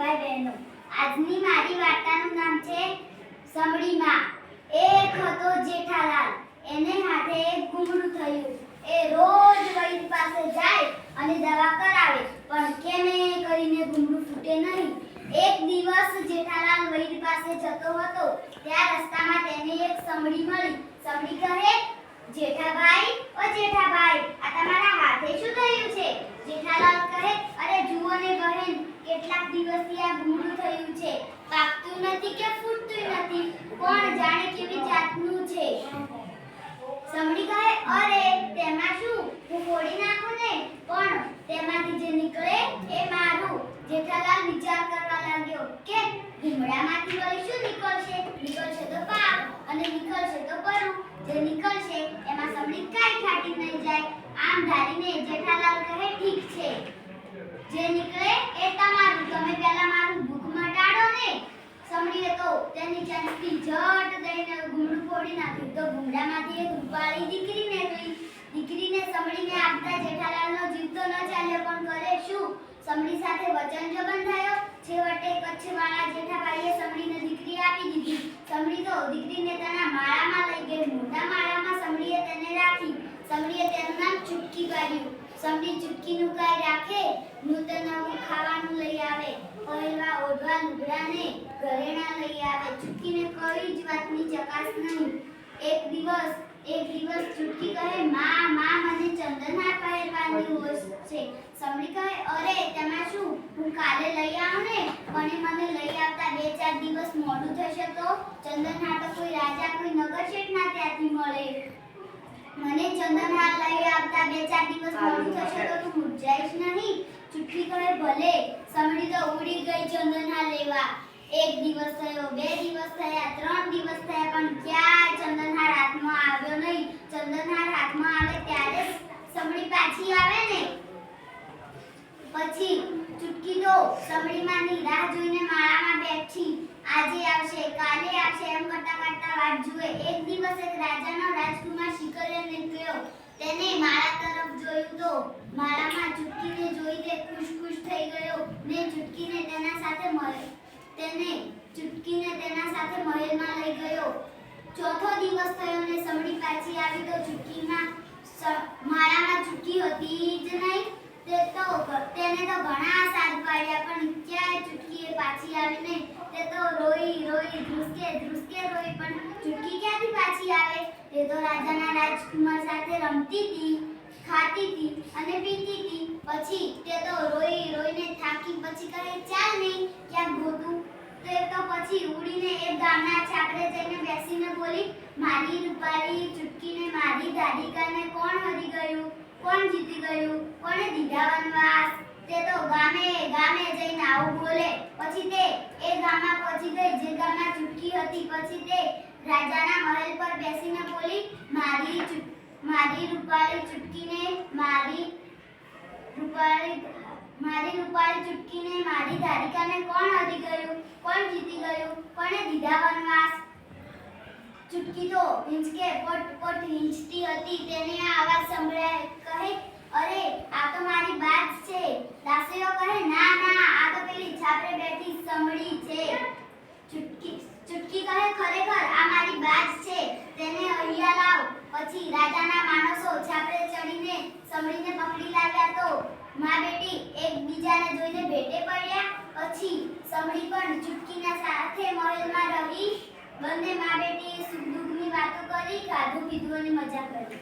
ભાઈ બહેનો, આજની મારી વાર્તાનું નામ છે સમડીમાં. એક હતો જેઠાલાલ, એને હાથે એક ગુમડું થયું. એ રોજ વૈદ પાસે જાય અને દવા કરાવે, પણ કેમે કરીને ગુમડું ફૂટે નહીં. એક દિવસ જેઠાલાલ વૈદ પાસે જતો હતો, ત્યાં રસ્તામાં તેને એક સમડી મળી. સમડી કહે જેઠાભાઈ ઓ જેઠાભાઈ આ તમારા હાથે શું થયું છે જેઠાલાલ કહે અરે જુઓ ને બહેન કેટલાક દિવસથી આ ભૂંડું થયું છે. પાકતું નથી કે ફૂટતું નથી કોણ જાણે કેવી જાતનું છે. સમડી કહે, અરે, તેમાં શું? હું ફોડી નાખું ને? પણ તેમાંથી જે નીકળે એ મારું. જેઠાલાલ વિચાર કરવા લાગ્યો કે ભીમડામાંથી વળી શું નીકળશે? નીકળશે તો પાક અને નીકળશે તો પરું. જે નીકળશે, એમાં સમડી કાંઈ ખાટી નહીં જાય. આમ ધારીને જેઠાલાલ કહે, ઠીક છે. જે નીકળે એ તમારું. તમે પહેલા મારું ભૂખ મટાડો ને. સમડીએ તો તેની ચાંદની જટ દઈને ગુમડું ફોડી નાખ્યું. તો ગુમડામાંથી એક રૂપાળી દીકરી નીકળી દીકરીને સમડીને આપતા જેઠાલાલનો જીવ તો ન ચાલ્યો, પણ કરે શું? સમડી સાથે વચન જો બંધાયો? છેવટે કચ્છવાળા જેઠાભાઈએ સમડીને દીકરી આપી દીધી. સમડી તો દીકરીને તેના માળામાં લઈ ગઈ. મોટા માળામાં સમડીએ તેને રાખી. સમડીએ તેનું નામ ચૂપકી પાડ્યું. સમડી ચૂટકીનું કાંઈ રાખે, નૂતન નવું ખાવાનું લઈ આવે પહેરવા ઓઢવા, લુગડાને ઘરેણા લઈ આવે. ચૂટકીને કોઈ જ વાતની ચકાસ નહીં. એક દિવસ એક દિવસ ચૂટકી કહે, માં માં, મને ચંદનહાર પહેરવાની હોય છે. સમડી કહે, અરે, તેમાં શું? હું કાલે લઈ આવું ને? પણ મને લઈ આવતા બે ચાર દિવસ મોડું થશે તો? ચંદનહાર તો કોઈ રાજા, કોઈ નગર શેઠના ત્યાંથી મળે. મને ચંદનહાર લઈ આપતા બે ચાર દિવસ મોડું થશે તો તું મૂંઝાઈશ નહીં. ચૂંટણી કહે ભલે સમડી તો ઉડી ગઈ ચંદનહાર લેવા. એક દિવસ થયો બે દિવસ થયા ત્રણ દિવસ થયા પણ ક્યાંય ચંદનહાર હાથમાં આવ્યો નહીં. ચંદનહાર હાથમાં આવે ત્યારે સમડી પાછી આવે ને. પછી તો સમડીમાંની રાહ જોઈને માળામાં બેઠી. આજે આવશે, કાલે આવશે, એમ કરતા કરતા વાટ જુએ. એક દિવસ એક રાજાનો રાજકુમાર શિકરિયો નીકળ્યો. તેને માળા તરફ જોયું તો માળામાં ચૂટકીને જોઈ તે ખુશ ખુશ થઈ ગયો. ને ચૂટકીને તેના સાથે મળે તેને ચૂટકીને તેના સાથે મહેલમાં લઈ ગયો. ચોથો દિવસ થયો ને સમડી પાછી આવી તો ચૂટકીમાં સ- માળામાં ચૂટકી હતી જ નહીં તે તો તેને તો ઘણા સાથ પાડ્યા પણ ક્યાંય ચૂટકીએ પાછી આવી તે તો રોઈ રોઈ, ધ્રુસકે ધ્રુસકે રોઈ, પણ ચૂટકી ક્યાંથી પાછી આવે? તે તો રાજાના રાજકુમાર સાથે રમતી હતી, ખાતી હતી અને પીતી હતી. પછી તે તો રોઈ, રોઈને થાકી પછી કહે, ચાલ નહીં ક્યાંક ગોતું? તો એ તો પછી ઉડીને એક ગામના છાપરે જઈને બેસીને બોલી, મારી રૂપાળી ચૂટકીને મારી દાદીકાને કોણ હરી ગયું? કોણ જીતી ગયું? કોણે દીધા વનવાસ? તે તો ગામે ગામે જઈને આવું બોલે. પછી તે એ ગામમાં પહોંચી ગઈ. જે ગામમાં ચૂટકી હતી, પછી તે રાજાના મહેલ પર બેસીને બોલી, મારી મારી રૂપાળી ચૂટકીને મારી રૂપાળી મારી રૂપાળી ચૂટકીને મારી ધારિકાને કોણ હરી ગયું? કોણ જીતી ગયું? કોણે દીધા વનવાસ ચૂટકી તો હિંચકે, પટ પટ હિંચતી હતી. તેને આ અવાજ સંભળાય કહે અરે આ તો મારી બાજ છે દાસીઓ કહે ના ના આ તો પેલી છાપરે બેઠી સમડી છે ચૂટકી ચૂટકી કહે ખરેખર આ મારી બાજ છે તેને અહીંયા લાવ પછી રાજાના માણસો છાપરે ચડીને સમડીને પકડી લાવ્યા તો મા બેટી એકબીજાને જોઈને ભેટે પડ્યા. પછી સમડી પણ ચૂટકીના સાથે મહેલમાં રહી બંને મા બેટી સુખ દુઃખની વાતો કરી ખાધું પીધું અને મજા કરી.